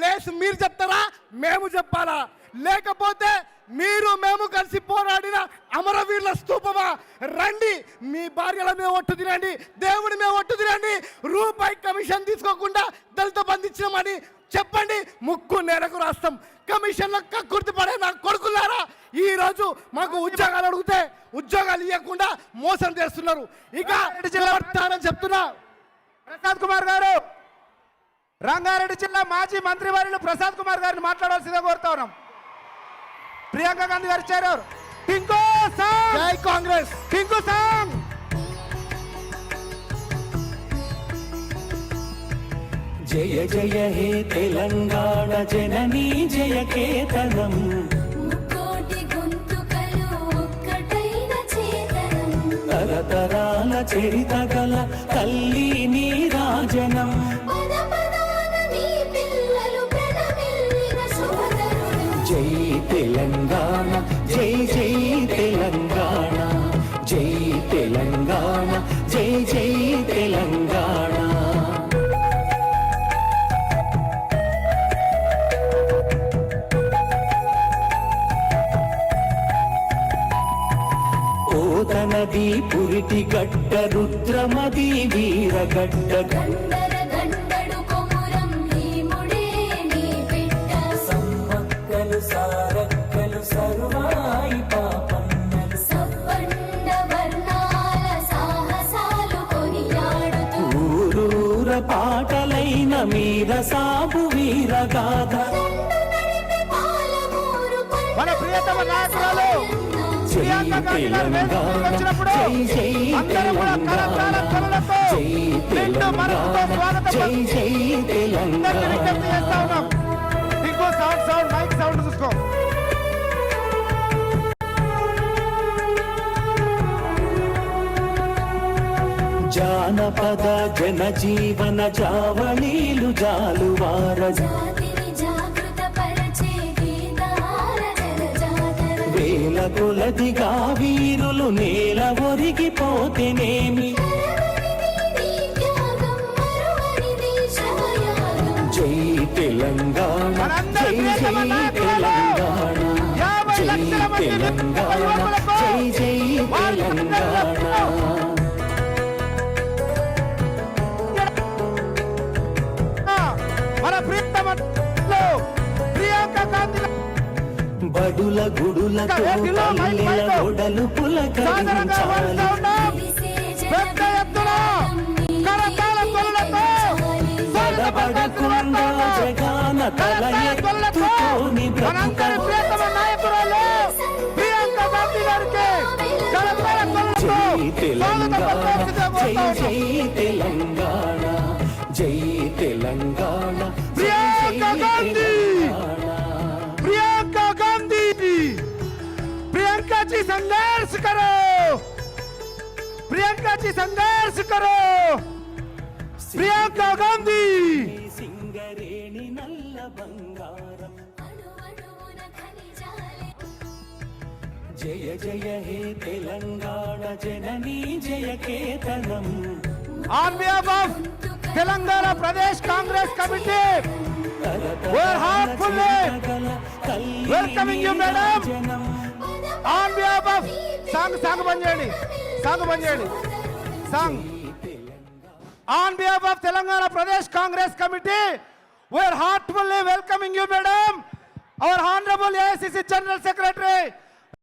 Place మీరు చెప్తారా? మేము చెప్పాలా? లేకపోతే మీరు మేము కలిసి పోరాడిన అమరవీరుల స్తూపమా రండి మీ భార్యల మీద ఒట్టు తినండి దేవుడి మీద ఒట్టు తినండి రూపాయి కమిషన్ తీసుకోకుండా దళిత బంధించినామని చెప్పండి ముక్కు నేరకు రాస్తాం. కమిషన్లో కక్కుర్తి పడే నా కొడుకులారా ఈ రోజు మాకు ఉద్యోగాలు అడిగితే ఉద్యోగాలు ఇవ్వకుండా మోసం చేస్తున్నారు. ఇక చెప్తున్నా. ప్రసాద్ కుమార్ గారు! రంగారెడ్డి జిల్లా మాజీ మంత్రి వర్యులు ప్రసాద్ కుమార్ గారిని మాట్లాడాల్సిందే కోరుతా ఉన్నాం. ప్రియాంక గాంధీ గారు టింకు జై కాంగ్రెస్! టింకు సాంగ్ జయ జయ హే తెలంగాణ జననీ జయ కేతనం. తరతరాల చరిత గల తల్లి నీరాజనం పద జై తెలంగాణ జై జై తెలంగాణ జై తెలంగాణ జై జై తెలంగాణ. ఓదనది పురిటి గడ్డ రుద్రమది వీరగడ్డ. గండ పాటలైన మీర సాగు వీరగాథ మన ప్రియతమ నాయకురాలు జై జానపద జనజీవన జావళీలు జాలువార. వేల కొలదిగా వీరులు నేల ఒరిగిపోతేనేమి జై తెలంగాణ జై జై తెలంగాణ జై తెలంగాణ. కరతాళ ధ్వనులతో స్వాగత పడకుండా జగాన తల ఎత్తుకోని మనందరి బ్రతుక ప్రియతమ నాయకురాలు ప్రియాంక గాంధీ గారికి కరతాళ ధ్వనులతో జై తెలంగాణ. संघर्ष करो प्रियंका जी संघर्ष करो प्रियंका गांधी సింగరేణి నల్ల బంగారం అణువణువున ఖనిజాలే జయ జయ హే తెలంగాణ జననీ జయ కేతనం on behalf of Telangana Pradesh Congress Committee We're heartfully welcoming you, madam. On behalf of song song బంద్ చేయండి సాంగ్ బంద్ చేయండి song on behalf of Telangana Pradesh Congress Committee we are heartfully welcoming you madam our honorable AICC General Secretary